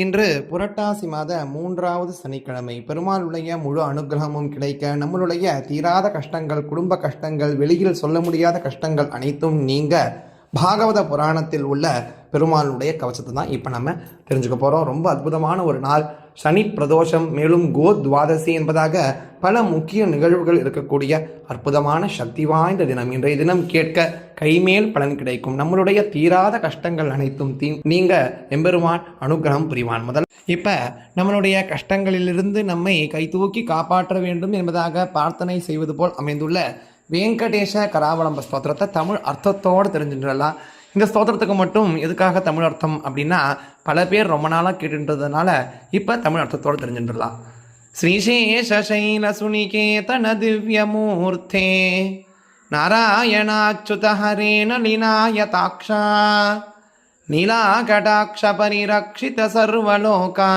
இன்று புரட்டாசி மாத மூன்றாவது சனிக்கிழமை. பெருமாளுடைய முழு அனுகிரகமும் கிடைக்க நம்மளுடைய தீராத கஷ்டங்கள் குடும்ப கஷ்டங்கள் வெளியில் சொல்ல முடியாத கஷ்டங்கள் அனைத்தும் நீங்க பாகவத புராணத்தில் உள்ள பெருமாளுடைய கவசத்தை தான் இப்போ நம்ம தெரிஞ்சுக்க போகிறோம் ரொம்ப அற்புதமான ஒரு நாள். சனி பிரதோஷம் மேலும் கோ துவாதசி என்பதாக பல முக்கிய நிகழ்வுகள் இருக்கக்கூடிய அற்புதமான சக்தி வாய்ந்த தினம் இன்றைய தினம் கேட்க கைமேல் பலன் கிடைக்கும். நம்மளுடைய தீராத கஷ்டங்கள் அனைத்தும் தீ நீங்க எம்பெருமான் அனுகிரகம் புரிவான். முதல் இப்போ நம்மளுடைய கஷ்டங்களிலிருந்து நம்மை கைதூக்கி காப்பாற்ற வேண்டும் என்பதாக பிரார்த்தனை செய்வது போல் அமைந்துள்ள வெங்கடேஷ கராவளம்ப ஸ்தோத்திரத்தை தமிழ் அர்த்தத்தோடு தெரிஞ்சுட்டுலாம் இந்த ஸ்தோத்திரத்துக்கு மட்டும் எதுக்காக தமிழ் அர்த்தம் அப்படின்னா பல பேர் ரொம்ப நாளாக கேட்டுன்றதுனால இப்போ தமிழ் அர்த்தத்தோடு தெரிஞ்சுட்டுலாம் ஸ்ரீசேஷைல சுனிகேதன திவ்யமூர்த்தே நாராயணாச்சுத ஹரேன லினாயதாக்ஷா நீலாகடாட்ச பரிரக்ஷித சர்வலோகா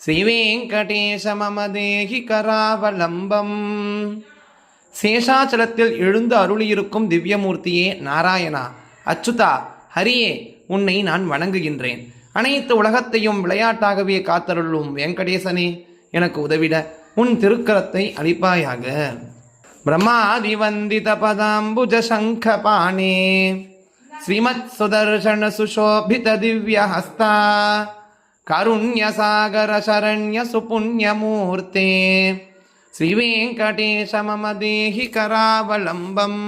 ஸ்ரீவேங்கடேஷ மம தேகி கராவலம்பம் சேஷாச்சலத்தில் எழுந்து அருளியிருக்கும் திவ்யமூர்த்தியே நாராயணா அச்சுதா ஹரியே உன்னை நான் வணங்குகின்றேன். அனைத்து உலகத்தையும் விளையாட்டாகவே காத்தருளும் வெங்கடேசனே எனக்கு உதவிட உன் திருக்கரத்தை அளிப்பாயாக. பிரம்மாதிவந்தித பதாம்புஜ சங்கபாணே. ஸ்ரீமத் சுதர்ஷன சுஷோபித திவ்ய ஹஸ்தா. கருண்ய சாகர சரண்ய சுபுண்யமூர்த்தே ஸ்ரீவேங்கடேஷ மம தேஹி கராவலம்பம்.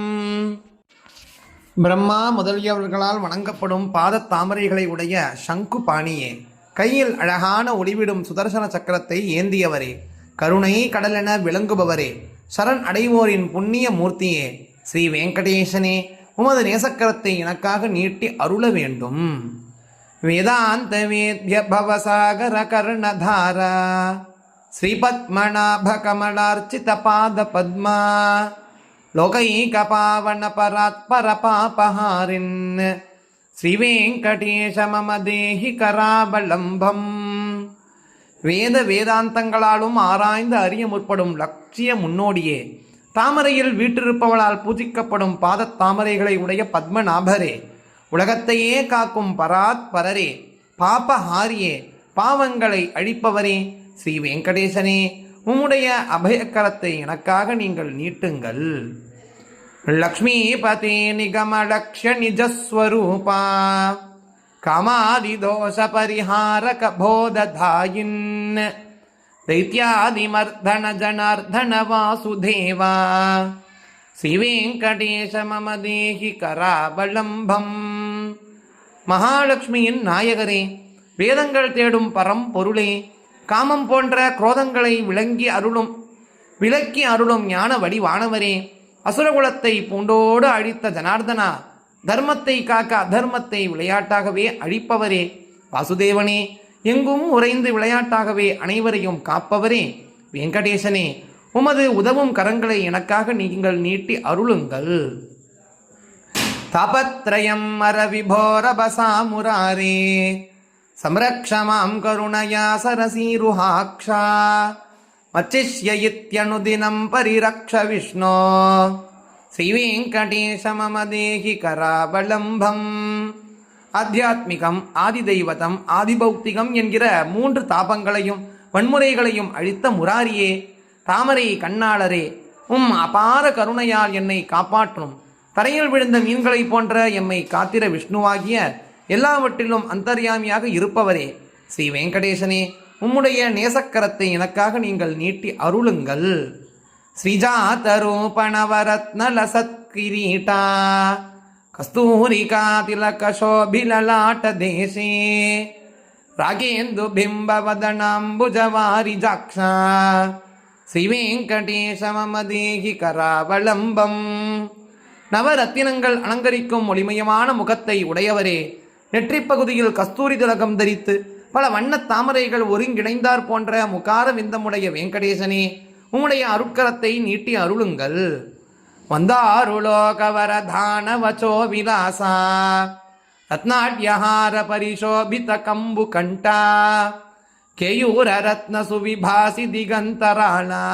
பிரம்மா முதலியவர்களால் வணங்கப்படும் பாத தாமரைகளை உடைய சங்கு பாணியே. கையில் அழகான ஒளிவிடும் சுதர்சன சக்கரத்தை ஏந்தியவரே. கருணை கடலென விளங்குபவரே. சரண் அடைவோரின் புண்ணிய மூர்த்தியே. ஸ்ரீ வெங்கடேசனே உமது நேசக்கரத்தை எனக்காக நீட்டி அருள வேண்டும். வேதாந்த வேத்ய பவசாகர கர்ணதாரா. லோகைக பாவன பராத்பர பாபஹாரின் ஸ்ரீவேங்கடேஷ மம தேஹி கராபலம்பம் வேத வேதாந்தங்களாலும் ஆராய்ந்து அறிய முற்படும் லட்சிய முன்னோடியே தாமரையில் வீற்றிருப்பவளால் பூஜிக்கப்படும் பாத தாமரைகளை உடைய பத்மநாபரே உலகத்தையே காக்கும் பராத் பரரே பாபஹாரியே பாவங்களை அழிப்பவரே ஸ்ரீ வெங்கடேசனே உம்முடைய அபயக்கரத்தை எனக்காக நீங்கள் நீட்டுங்கள். லக்ஷ்மீபதி நிகம லக்ஷ்ய நிஜஸ்வரூபா காமாதிதோஷ பரிஹாரக போததாயின் दैत्यादिमर्दन जनार्दन वासुदेवा ஸ்ரீவேங்கடேச மம தேகி கராபலம்பம் மகாலட்சுமியின் நாயகரே வேதங்கள் தேடும் பரம் பொருளே காமம் போன்ற குரோதங்களை விளங்கி அருளும் விளக்கி அருளும் ஞான வடிவானவரே அசுரகுலத்தை பூண்டோடு அழித்த ஜனார்தனா தர்மத்தை காக்க அதர்மத்தை விளையாட்டாகவே அழிப்பவரே. வாசுதேவனே எங்கும் உறைந்து விளையாட்டாகவே அனைவரையும் காப்பவரே. வெங்கடேசனே உமது உதவும் கரங்களை எனக்காக நீங்கள் நீட்டி அருளுங்கள். தபத்ரயம் மரவிபோரபசாமுராரே சம்ரக்ஷமாம் கருணயா சரசீருஹாக்ஷா करुणया सरसीरुहाक्षा मच्चिष्य इत्यनुदिनं परिरक्ष विष्णो श्रीवेङ्कटेश मम देहि கராவலம்பம் ஆத்தியாத்மிகம் ஆதிதெய்வதம் ஆதிபௌத்திகம் என்கிற மூன்று தாபங்களையும் வன்முறைகளையும் அழித்த முராரியே தாமரை கண்ணாளரே உம் அபார கருணையால் என்னை காப்பாற்றும் தரையில் விழுந்த மீன்களைப் போன்ற எம்மை காத்திர விஷ்ணுவாகிய எல்லாவற்றிலும் அந்தர்யாமியாக இருப்பவரே ஸ்ரீ வெங்கடேசனே உம்முடைய நேசக்கரத்தை எனக்காக நீங்கள் நீட்டி அருளுங்கள். ஸ்ரீஜாதரூபணவரத்ன லசத்கிரீட்டா கஸ்தூரிகா திலகசோபிலலாட்ட தேசே ராகேந்து பிம்பவதனாம்புஜவாரி ஜாக்ஷா ஸ்ரீவேங்கடேச கராவலம்பம். நவரத்தினங்கள் அலங்கரிக்கும் ஒளிமயமான முகத்தை உடையவரே நெற்றிப்பகுதியில் கஸ்தூரி திலகம் தரித்து பல வண்ண தாமரைகள் ஒருங்கிணைந்தார் போன்ற முகார விந்தமுடைய வெங்கடேசனே உம்முடைய அருட்கரத்தை நீட்டி அருளுங்கள். வந்தாருலோகவரதான வச்சோ விலாசா ரத்னாட்யஹார பரிசோபித கம்பு கண்டா கேயூர ரத்ன சுவிபாசி திகந்தராளா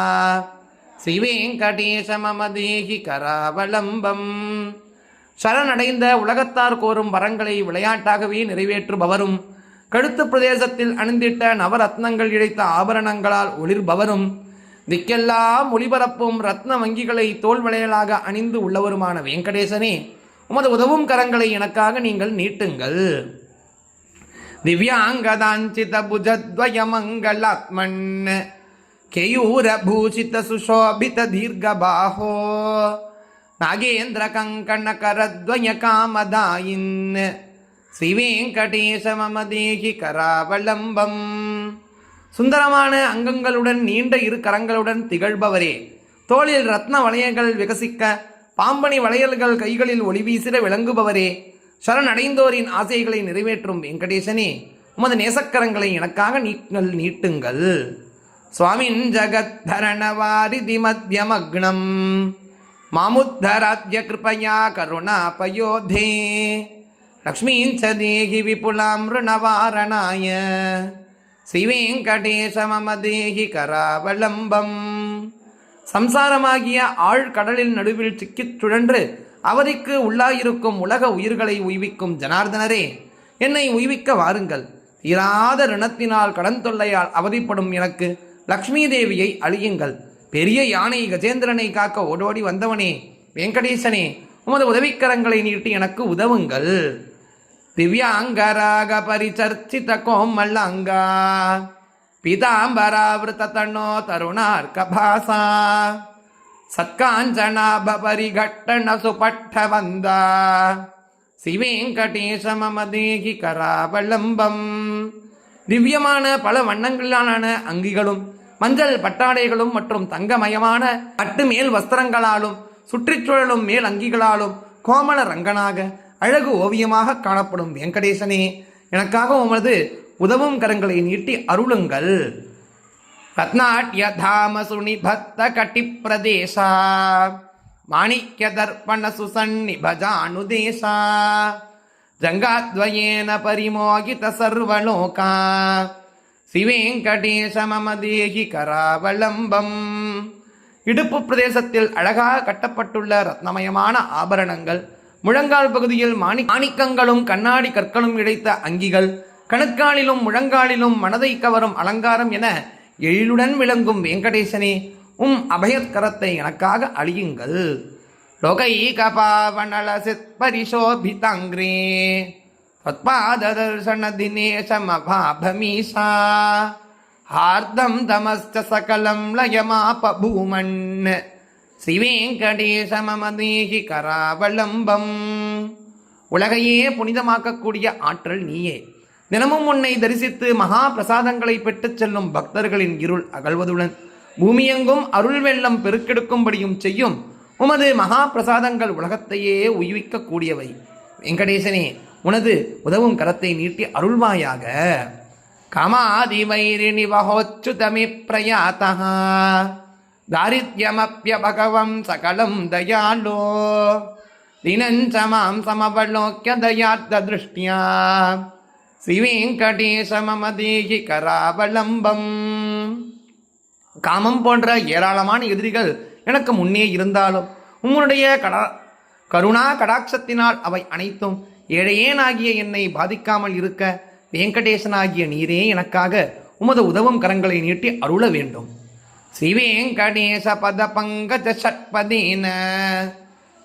ஸ்ரீவேங்கடேச மம தேகி கராவலம்பம். சரணடைந்த உலகத்தார் கோரும் வரங்களை விளையாட்டாகவே நிறைவேற்றுபவரும் கழுத்து பிரதேசத்தில் அணிந்திட்ட நவரத்னங்கள் இழைத்த ஆபரணங்களால் ஒளிர்பவரும் திக்கெல்லாம் ஒளிபரப்பும் ரத்ன வங்கிகளை தோல் வளையலாக அணிந்து உள்ளவருமான வெங்கடேசனே உமது உதவும் கரங்களை எனக்காக நீங்கள் நீட்டுங்கள். திவ்யாங்கதாஞ்சித புஜத்வயமங்களாத்மன் கேயூர பூஷித சுஷோபித தீர்கபாஹோ நாகேந்திர கங்கண கரத்வய காமதாயின் ஸ்ரீவேங்கடேசமமதேஹிகராவலம்பம் சுந்தரமான அங்கங்களுடன் நீண்ட இரு கரங்களுடன் திகழ்பவரே. தோளில் ரத்ன வளையங்கள் விகசிக்க பாம்பனி வளையல்கள் கைகளில் ஒளிவீசிட விளங்குபவரே. சரணடைந்தோரின் ஆசைகளை நிறைவேற்றும் வெங்கடேசனே உமது நேசக்கரங்களை எனக்காக நீட்டுங்கள் நீட்டுங்கள். சுவாமின் ஜகத்தரணவாரிதி மத்தியமக்னம் மாமுத்தராத்ய கிருபயா கருணா பயோதே லக்ஷ்மீம் சதேகி விபுலாம் ருணவாரணாய ஸ்ரீவேங்கடேச கராவலம்பம். சம்சாரமாகிய ஆழ்கடலின் நடுவில் சிக்கிச் சுழன்று அவதிக்கு உள்ளாயிருக்கும் உலக உயிர்களை உய்விக்கும் ஜனார்தனரே என்னை உய்விக்க வாருங்கள். இராத ரிணத்தினால் கடன் தொல்லையால் அவதிப்படும் எனக்கு லக்ஷ்மி தேவியை அழியுங்கள். பெரிய யானை கஜேந்திரனை காக்க ஓடோடி வந்தவனே வெங்கடேசனே உமது உதவிக்கரங்களை நீட்டி எனக்கு உதவுங்கள். दिव्याङ्गरागपरिचर्चितकोमल्लङ्गा पिताम्बरावृततणो तरुणार्कभासा सत्काञ्चनाभपरिघट्टणसुपट्ठवन्दा சிவேங்கடேச சிவேங்கடேஷ மமதேகி கராவலம்பம் திவ்யமான பல வண்ணங்களான அங்கிகளும் மஞ்சள் பட்டாடைகளும் மற்றும் தங்கமயமான பட்டு மேல் வஸ்திரங்களாலும் சுற்றிச்சூழலும் மேல் அங்கிகளாலும் கோமல ரங்கனாக அழகு ஓவியமாக காணப்படும் வெங்கடேசனே எனக்காக உமது உதவும் கரங்களை நீட்டி அருளுங்கள். ரத்னாட்ய தாம சுனி பக்த கட்டி பிரதேசா மாணிக்க தர்ப்பண சுசன்னி ஜங்காத்வயேன பரிமோகித சர்வலோகா சிவேங்கடேச மம தேகி கராவலம்பம் இடுப்பு பிரதேசத்தில் அழகாக கட்டப்பட்டுள்ள ரத்னமயமான ஆபரணங்கள் முழங்கால் பகுதியில் மாணி மாணிக்கங்களும் கண்ணாடி கற்களும் இழைத்த அங்கிகள் கணுக்காலிலும் முழங்காலிலும் மனதை கவரும் அலங்காரம் என எழிலுடன் விளங்கும் வெங்கடேசனே உம் அபயத்கரத்தை எனக்காக அழியுங்கள். லோகைகபாவனலசித் பரிசோபிதாங்கிரே. தத்பாததர்சன தினேசமபாபமீசா ஹார்தம் தமஸ்த சகலம் லயமாபூமன் பூமன் ஸ்ரீவேங்கடேச கராவலம்பம் உலகையே புனிதமாக்கக்கூடிய ஆற்றல் நீயே. தினமும் உன்னை தரிசித்து மகா பிரசாதங்களை பெற்றுச் செல்லும் பக்தர்களின் இருள் அகழ்வதுடன் பூமியெங்கும் அருள் வெள்ளம் பெருக்கெடுக்கும்படியும் செய்யும் உமது மகா பிரசாதங்கள் உலகத்தையே உய்விக்கக்கூடியவை. வெங்கடேசனே உனது உதவும் கரத்தை நீட்டி அருள்வாயாக. காமாதிவைரிணி வகோச்சுதமி பிரயாத்தகா தாரித்யமப்பிய பகவம் சகலம் தயாலோ தினஞ்சமாம் சமவலோக்கிய தயார்த்த திருஷ்டியா. ஸ்ரீவேங்கடேச கராவலம்பம். காமம் போன்ற ஏராளமான எதிரிகள் எனக்கு முன்னே இருந்தாலும் உங்களுடைய கடா கருணா கடாட்சத்தினால் அவை அனைத்தும் ஏழையேனாகிய என்னை பாதிக்காமல் இருக்க வெங்கடேசனாகிய நீரே எனக்காக உமது உதவும் கரங்களை நீட்டி அருள வேண்டும். ஸ்ரீவேங்கடேச பத பங்கஜ ஷட்பதேன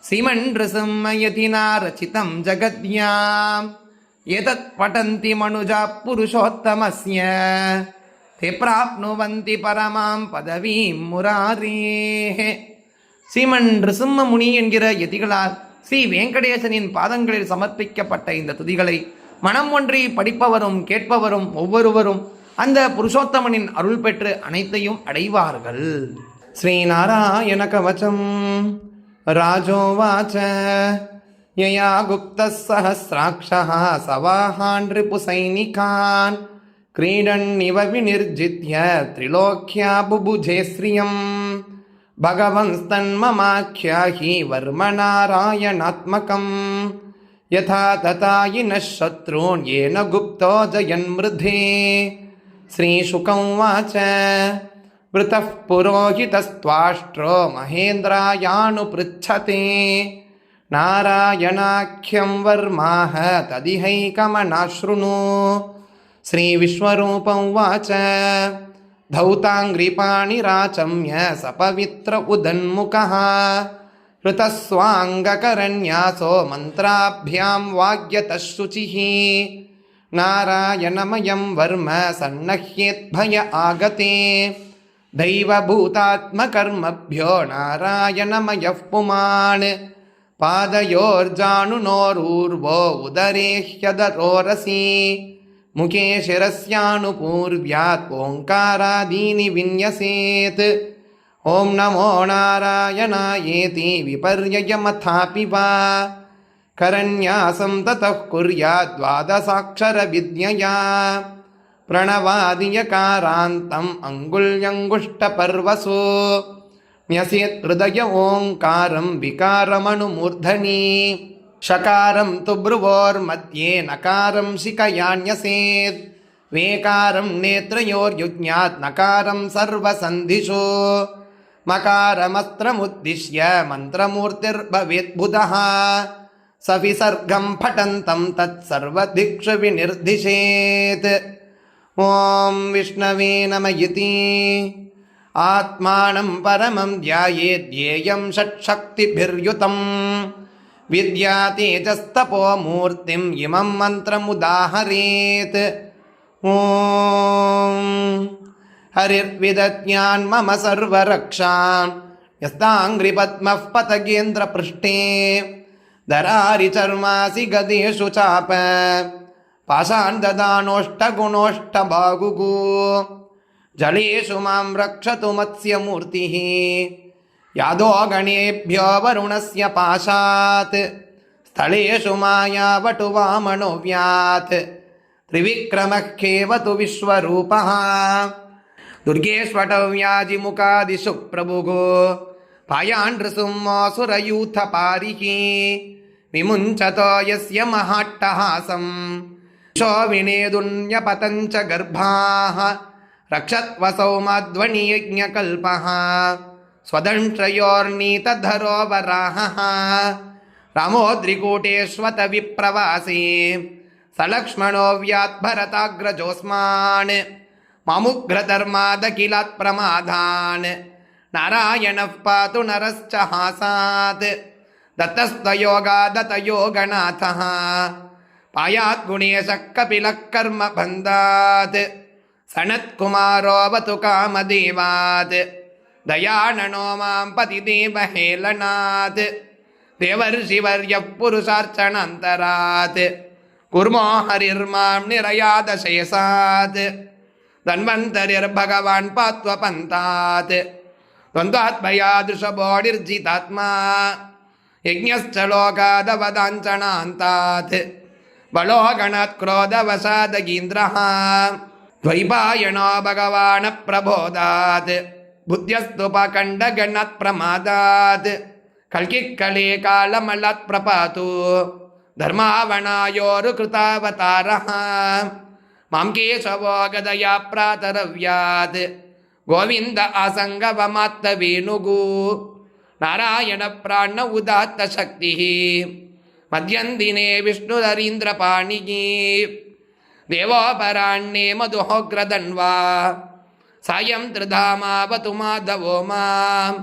சிமன்று சிம்மயதினா ரச்சிதம் ஜகத்யாம் எதத் படந்தி மனுஜா புருஷோத்தமஸ்ய ते प्राप्नुवन्ति பரமாம் பதவீம் முராரேஹே சீமன் ரிசிம்ம முனி என்கிற யதிகளால் ஸ்ரீ வெங்கடேசனின் பாதங்களில் சமர்ப்பிக்கப்பட்ட இந்த துதிகளை மனம் ஒன்றி படிப்பவரும் கேட்பவரும் ஒவ்வொருவரும் அந்த புருஷோத்தமனின் அருள் பெற்று அனைத்தையும் அடைவார்கள் ஸ்ரீநாராயண கவச்சம் ராஜோவாச்ச யயா குப்தः सहस्राक्षः सवाहान् रिपुसैनिकान् क्रीडन्निव विनिर्जित्य त्रिलोक्या बुभुजे श्रियम् भगवंस्तन्ममाख्याहि वर्मनारायणात्मकम् यथा तथायिनः शत्रून् येन गुप्तो जयन्मृधे श्रीशुकौवाच वृतः पुरोहितस्त्वाष्ट्रो महेन्द्रायानुपृच्छते। नारायणाख्यं वर्माः तदिहैकमनाशृणु। श्रीविश्वरूपं वाच। धौताङ्घ्रिपाणिराचम्य सपवित्र उदन्मुखः। ऋतस्वाङ्गकरन्यासो मन्त्राभ्यां वाग्यतः शुचिः नारायणमयं वर्म सन्नह्येद्भय आगते। दैवभूतात्मकर्मभ्यो नारायणमयः पुमान्। पादयोर्जानुनोरूर्वो उदरे ह्यदरोरसि मुखे शिरस्यानुपूर्व्यात् ओङ्कारादीनि विन्यसेत्। ॐ नमो नारायणायेति विपर्ययमथापि वा करन्यासं ततः द्वादशाक्षरविद्यया। प्रणवादियकारान्तम् अङ्गुल्यङ्गुष्टपर्वसु। न्यसेत् हृदय ओङ्कारं विकारमणुमूर्धनि। शकारं तु भ्रुवोर्मध्ये नकारं शिखयान्यसेत्। वेकारं नेत्रयोर्युज्ञात् नकारं सर्वसन्धिषु। मकारमस्त्रमुद्दिश्य मन्त्रमूर्तिर्भवेद्बुधः सविसर्गं फटन्तं तत्सर्वदिक्षु विनिर्दिशेत् ॐ विष्णवे नम इति आत्मानं परमं ध्यायेद्येयं षट्शक्तिभिर्युतम् विद्यातेजस्तपो मूर्तिम् इमं मन्त्रमुदाहरेत् ॐ हरिर्विदज्ञान् मम सर्वरक्षान् यस्ताङ्घ्रिपद्मः पतगेन्द्रपृष्ठे दरारिचर्मासि गदेषु चाप पाशान् ददानोष्टगुणोष्टबाहुः जलेषु मां रक्षतु मत्स्यमूर्तिः यादो गणेभ्यो वरुणस्य पाशात् स्थलेषु मायावटु वामनो व्यात् त्रिविक्रमः खेवतु विश्वरूपः दुर्गेष्वटव्याजिमुखादिषु प्रभुः पायाण्ड्रसुम्मासुरयूथपारिः विमुञ्चतो यस्य महाट्टहासम् शोविनेदुन्यपतञ्च गर्भाः रक्षत्वसौ माध्वनियज्ञकल्पः स्वदंष्ट्रयोर्नीतधरो वराहः रामोद्रिकूटेष्वत विप्रवासी सलक्ष्मणो व्यात्भरताग्रजोऽस्मान् मामुग्रधर्मादखिलात् प्रमादान् नारायणः पातु नरश्च हासात् தத்தஸ்தயோகாததயோகநாதः பாயாத் குணேச கபிலக்கர்ம பந்தாத் சனத்குமாரோவத்து காமதேவாத். தயாணனோ மாம் பதி தேவஹேலனாத் தேவர்ஷிவர்ய புருஷார்ச்சனந்தராத். குர்மோ ஹரிர்மாம் நிரயாத சேசாத் தன்வந்தரிர் பகவான் பாத்வபந்தாத். துவந்தாத்மயா திருஷபோ நிர்ஜிதாத்மா யஜ்ஞலோகாதவதாஞ்சனாந்தாத் பலோகணாத் குரோதவசாதகீந்திரா துவைபாயணோ பகவான பிரபோதாத் புத்தியஸ்துபகண்டகணத் பிரமாதாத் கல்கிக்கலே காலமலத் பிரபாத்து தர்மாவணாயோரு கிருதாவதாரः மாம் கேசவோ கதயா பிராதரவ்யாத் கோவிந்த ஆசங்கவமாத்த வேணுகு गोविन्द आसङ्गवमात्तवेणुः नारायणप्राण उदात्तशक्तिः मध्यन्दिने विष्णुधरीन्द्रपाणिः देवोपराण्ये मधुहोग्रदन्वा सायं त्रिधामावतु माधवो मां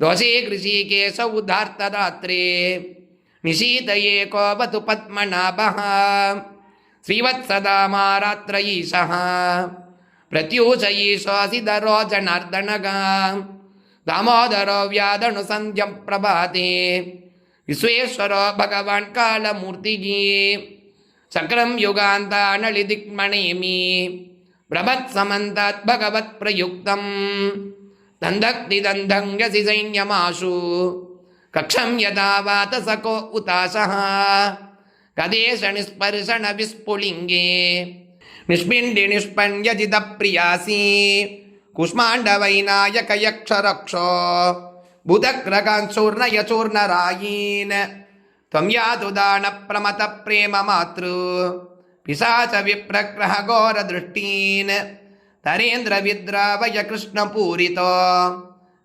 दोषे कृषिकेश उदार्तरात्रे निशीतये कोपतु पद्मनाभः श्रीवत्सदामारात्र ईशः प्रत्यूष தாமோதரோ வியாதனுசந்தியம் பிரபாதே. விஸ்வேஸ்வரோ பகவான் காலமூர்த்திஜி சக்கரம் யுகாந்தானளிதிக்மணேமி. பிரபத் சமந்தாத் பகவத் பிரயுக்தம். தந்தக்தி தந்தங்கசி சைன்யமாசு கக்ஷம் யதா வாத சகோ உதாசா கதேசனிஸ்பர்சன விஸ்புலிங்கே. நிஷ்பிண்டி நிஷ்பண்யஜித பிரியாசி त्वं यातु दानप्रमतप्रेममातृ पिशाच विप्रग्रह घोरदृष्टीन् तरेन्द्रविद्रावय कृष्णपूरितो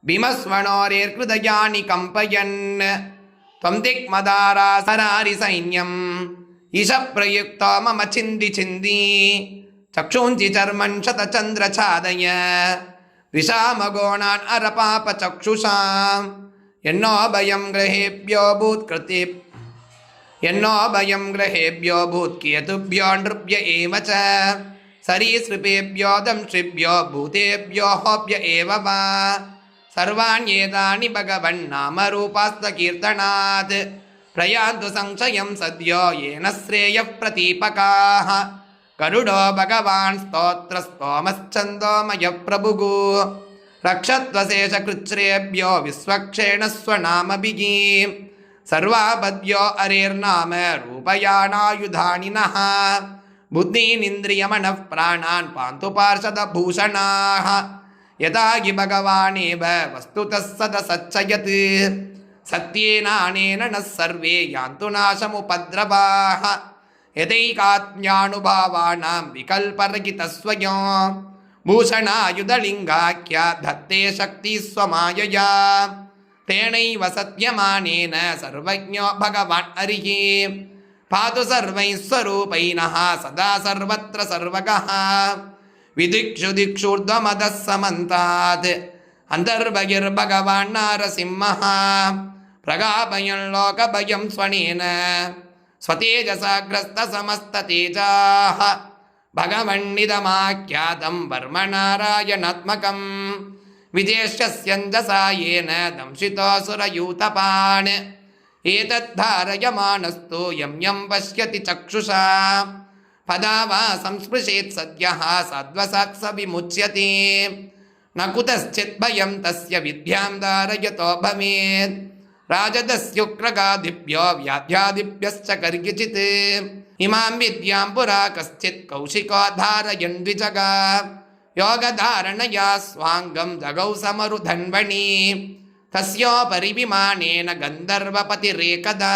भीमस्वणोरेर्हृदयानि कम्पयन् त्वं दिक्मदारासरारि सैन्यम् ईश प्रयुक्तो मम छिन्दि छिन्दि चक्षूंसि चर्मन् शतचन्द्रछादय विषामगोणान् अरपापचक्षुषाम् यन्नो भयं ग्रहेभ्यो भूत्कृति यन्नो भयं ग्रहेभ्यो भूत्केतुभ्यो नृभ्य एव च सरीसृपेभ्यो दंशिभ्यो भूतेभ्यो होभ्य एव वा सर्वाण्येतानि भगवन्नामरूपास्तकीर्तनात् प्रयान्तु संशयं सद्यो येन श्रेयः प्रतीपकाः கருடோ பகவான் ஸ்தோத்திர ஸ்தோமச்சந்தோமய பிரபுகு. ரக்ஷத்வசேஷகிருச்ரேபியோ விஸ்வக்ஷேணஸ்வநாமபிகி சர்வாபத்யோ அரேர்நாம ரூபயானாயுதானினः புத்தீனிந்திரியமண பிராணான் பாந்து பார்ஷத பூஷணாக யதாகி பகவானேவ வஸ்துதः சத சச்சயத் சத்யேனானேன ந சர்வே யாந்து நாசமுபத்ரவாக यदैकात्म्यानुभावानां विकल्परहितस्वयं भूषणायुधलिङ्गाख्या धत्ते शक्तिः स्वमायया तेनैव सत्यमानेन सर्वज्ञो भगवान् हरिः पातु सर्वैः स्वरूपैनः सदा सर्वत्र सर्वगः विदिक्षु दिक्षूर्ध्वमदः समन्तात् अन्तर्बहिर्भगवान् नारसिंहः प्रगाभयं लोकभयं स्वनेन स्वतेजसाग्रस्तसमस्ततेजाः भगवन्निदमाख्यातं वर्मनारायणात्मकम् विदेश्यस्यञ्जसा येन दंशितोऽसुरयूतपान् एतद्धारयमाणस्तु यं यं पश्यति चक्षुषा पदा वा संस्पृशेत् सद्यः सद्वसात् स विमुच्यते न कुतश्चित् भयं तस्य विद्यां धारयतो भवेत् राजदस्युग्रगादिभ्यो व्याध्यादिभ्यश्च कर्गिचित् इमां विद्यां पुरा कश्चित् कौशिको धारयन् द्विजगा योगधारणया स्वाङ्गं जगौ समरुधन्वणि तस्योपरि विमानेन गन्धर्वपतिरेकदा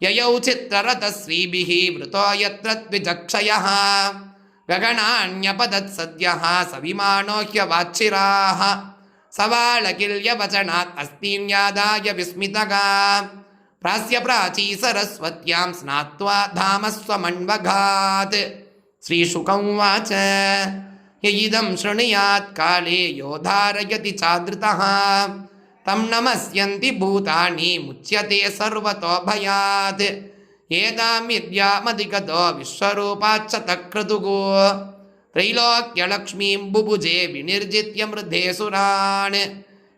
ययौ चित्ररथश्रीभिः वृतो यत्र द्विजक्षयः गगनान्यपदत् सद्यः सविमानो ह्यवाच्छिराः सवालकिल्यवचनात् अस्तीन्यादाय विस्मितगा प्रास्य प्राची सरस्वत्यां स्नात्वा धामस्वमण्वघात् श्रीशुकौवाच य इदं शृणुयात् काले यो धारयति चादृतः तं नमस्यन्ति भूतानि मुच्यते सर्वतो भयात् एतां विद्यामधिगतो विश्वरूपाच्च तक्रतुः त्रैलोक्यलक्ष्मीं बुभुजे विनिर्जित्य मृधे सुरान्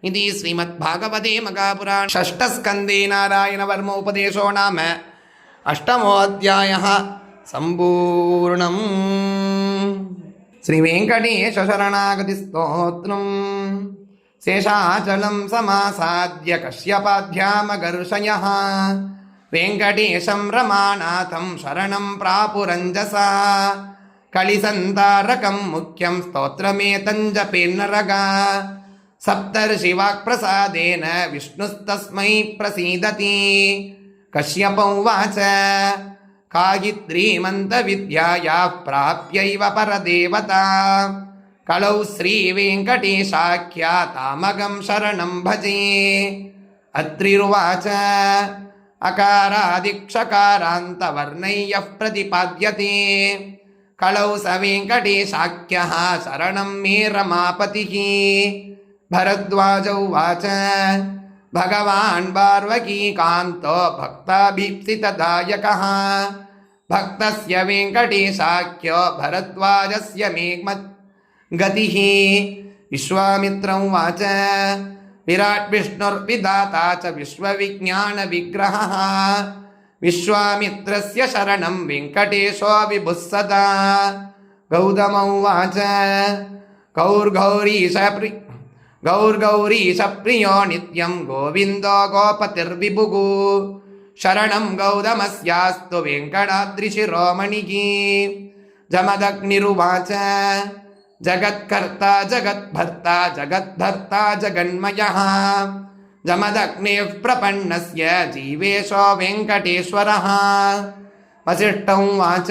इति श्रीमद्भागवते मगापुराण षष्ठस्कन्धे नारायणवर्मोपदेशो नाम अष्टमोऽध्यायः सम्पूर्णम् श्रीवेङ्कटेशशरणागतिस्तोत्रम् शेषाचलं समासाद्य कश्यपाध्यामगर्षयः वेङ्कटेशं रमानाथं शरणं प्रापुरञ्जसा कलिसन्तारकं मुख्यं स्तोत्रमेतञ्जपेन्नरगा सप्तर्षिवाक्प्रसादेन विष्णुस्तस्मै प्रसीदति कश्यप उवाच कायित्रीमन्तविद्यायाः प्राप्यैव परदेवता कलौ श्रीवेङ्कटेशाख्यातामगं शरणं भजे अत्रिरुवाच अकारादिक्षकारान्तवर्णैः प्रतिपाद्यते कलौ स वेङ्कटेशाख्यः शरणं मे रमापतिः भरद्वाज उवाच भगवान् बार्वकीकान्तो भक्ताभीप्सितदायकः भक्तस्य वेङ्कटेशाख्यो भरद्वाजस्य मे गतिः विश्वामित्र उवाच विराट् विष्णुर्विधाता च विश्वविज्ञानविग्रहः विश्वामित्रस्य शरणं वेङ्कटेशो विभुः सदा गौतम उवाच गौर्गौरीश प्रि गौर्गौरीशप्रियो नित्यं गोविन्दो गोपतिर्विभुः शरणं गौतमस्यास्तु वेङ्कटाद्रिशिरोमणिः जमदग्निरुवाच जगत्कर्ता जगद्भर्ता जगद्भर्ता जगन्मयः जमदग्नेः प्रपन्नस्य जीवेशो वेङ्कटेश्वरः वसिष्ठ उवाच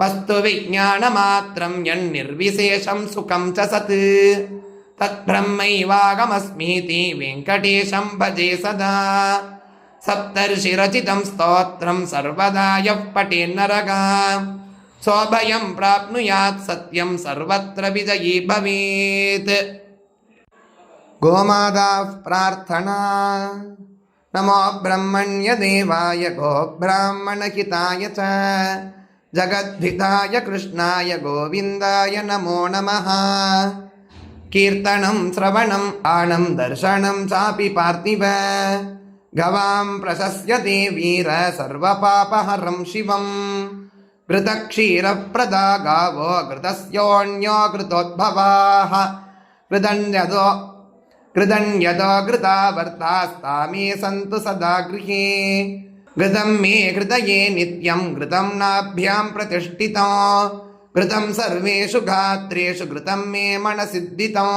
वस्तु विज्ञानमात्रं यन्निर्विशेषं सुखं च सत् तद्ब्रह्मैवागमस्मीति वेङ्कटेशं भजे सदा सप्तर्षिरचितं स्तोत्रं सर्वदा यः पठेन्नरगा सोऽभयं प्राप्नुयात् सत्यं सर्वत्र विजयी भवेत् गोमादाः प्रार्थना नमो ब्रह्मण्यदेवाय गोब्राह्मणहिताय च जगद्धिताय कृष्णाय गोविन्दाय नमो नमः कीर्तनं श्रवणम् आनं दर्शनं चापि पार्थिव गवां प्रशस्यते वीर सर्वपापहरं शिवम् घृतक्षीरप्रदा गावो घृतस्योऽन्यो घृतोद्भवाः कृदन्यदो कृदन्यदो घृतावर्तास्तामे सन्तु सदा गृहे घृतं मे हृदये नित्यं घृतं नाभ्यां प्रतिष्ठितो घृतं सर्वेषु गात्रेषु घृतं मे मनसिद्धितो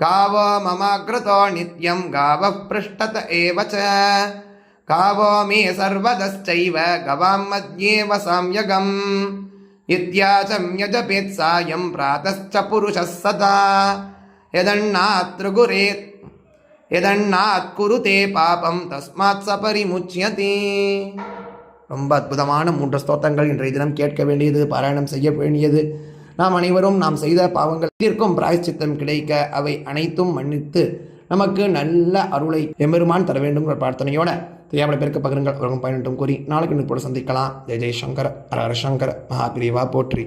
गावो मम घृतो नित्यं गावः पृष्ठत एव च गावो मे सर्वदश्चैव गवां मध्ये वसाम्यगम् इत्याचं यजपेत् सायं प्रातश्च पुरुषः सदा யதண்ணாத்ருகுரேத் எதண்ணாத் குரு தே பாபம் தஸ்மாத் சபரி முச்சியதி ரொம்ப அற்புதமான மூன்று ஸ்தோத்தங்கள் இன்றைய தினம் கேட்க வேண்டியது பாராயணம் செய்ய வேண்டியது. நாம் அனைவரும் நாம் செய்த பாவங்கள் தீர்க்கும் பிராயச்சித்தம் கிடைக்க அவை அனைத்தும் மன்னித்து நமக்கு நல்ல அருளை எம்பெருமான் தர வேண்டும் என்ற பிரார்த்தனையோட தெரியாமல் பேருக்கு பகிருங்கள். உலகம் பயனட்டும் கூறி நாளைக்கு இன்னும் போல சந்திக்கலாம். ஜெய் ஜெய்சங்கர் அரசங்கர் மகாபிரிவா போற்றி.